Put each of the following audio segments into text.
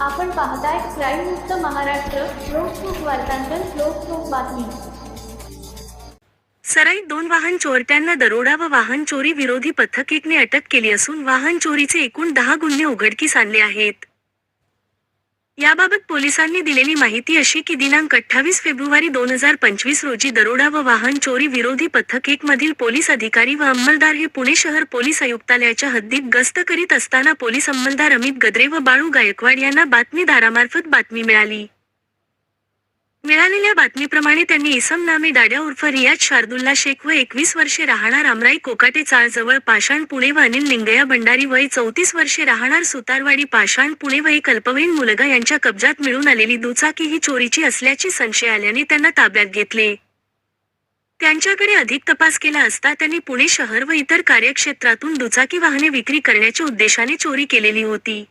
आपण पाहताय क्राईम मुक्त महाराष्ट्र लोकसुख वार्तांकन लोकसुख बातमी. सराईत दोन वाहन चोरट्यांना दरोडा व वाहन चोरी विरोधी पथक एकने अटक केली असून वाहन चोरीचे एकूण दहा गुन्हे उघडकीस आणले आहेत. याबाबत पोलिसांनी दिलेली माहिती अशी की दिनांक अठ्ठावीस फेब्रुवारी दोन हजार पंचवीस रोजी दरोडा व वाहन चोरी विरोधी पथक एक मधील पोलीस अधिकारी व अंमलदार हे पुणे शहर पोलीस आयुक्तालयाच्या हद्दीत गस्त करीत असताना पोलीस अंमलदार अमित गद्रे व बाळू गायकवाड यांना बातमीदारामार्फत बातमी मिळाली. मिळालेल्या बातमीप्रमाणे त्यांनी इसम नामे दाड्या उर्फ रियाज शार्दुल्ला शेख व एकवीस वर्षे राहणार आमराई कोकाटे चाळजवळ पाषाण पुणे व अनिल लिंगया भंडारी वय चौतीस वर्षे राहणार सुतारवाडी पाषाण पुणे व एक अल्पवयीन मुलगा यांच्या कब्जात मिळून आलेली दुचाकी ही चोरीची असल्याची संशय आल्याने त्यांना ताब्यात घेतले. त्यांच्याकडे अधिक तपास केला असता त्यांनी पुणे शहर व इतर कार्यक्षेत्रातून दुचाकी वाहने विक्री करण्याच्या उद्देशाने चोरी केलेली होती.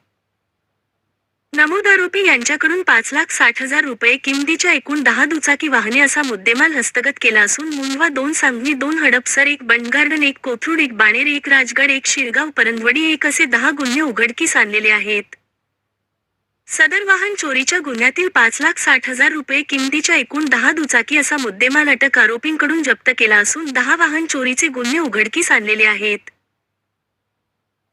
नमूद आरोपी यांच्याकडून पाच लाख साठ हजार रुपये किमतीच्या एकूण दहा दुचाकी वाहने असा मुद्देमाल हस्तगत केला असून मुंडवा दोन सांगवी दोन हडपसर एक बनगार्डन एक कोथरूड एक बाणेर एक राजगड एक शिरगाव परंदवडी एक असे दहा गुन्हे उघडकीस आणलेले आहेत. सदर वाहन चोरीच्या गुन्ह्यातील पाच लाख साठ हजार रुपये किमतीच्या एकूण दहा दुचाकी असा मुद्देमाल अटक आरोपींकडून जप्त केला असून दहा वाहन चोरीचे गुन्हे उघडकीस आणलेले आहेत.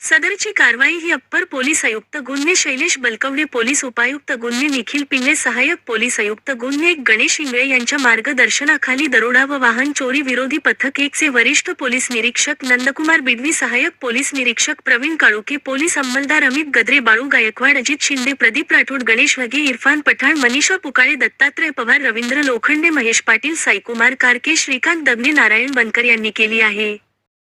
सदरची कारवाई ही अप्पर पोलीस आयुक्त गुन्हे शैलेश बलकवडे पोलीस उपायुक्त गुन्हे निखिल पिंगळे सहाय्यक पोलीस आयुक्त गुन्हे एक गणेश इंगळे यांच्या मार्गदर्शनाखाली दरोडा व वाहन चोरी विरोधी पथक एक चे वरिष्ठ पोलीस निरीक्षक नंदकुमार बिडवी सहाय्यक पोलीस निरीक्षक प्रवीण काळुके पोलीस अंमलदार अमित गद्रे बाळू गायकवाड अजित शिंदे प्रदीप राठोड गणेश वगे इरफान पठाण मनीषा पुकाळे दत्तात्रय पवार रवींद्र लोखंडे महेश पाटील साईकुमार कारके श्रीकांत दगने नारायण बनकर यांनी केली आहे.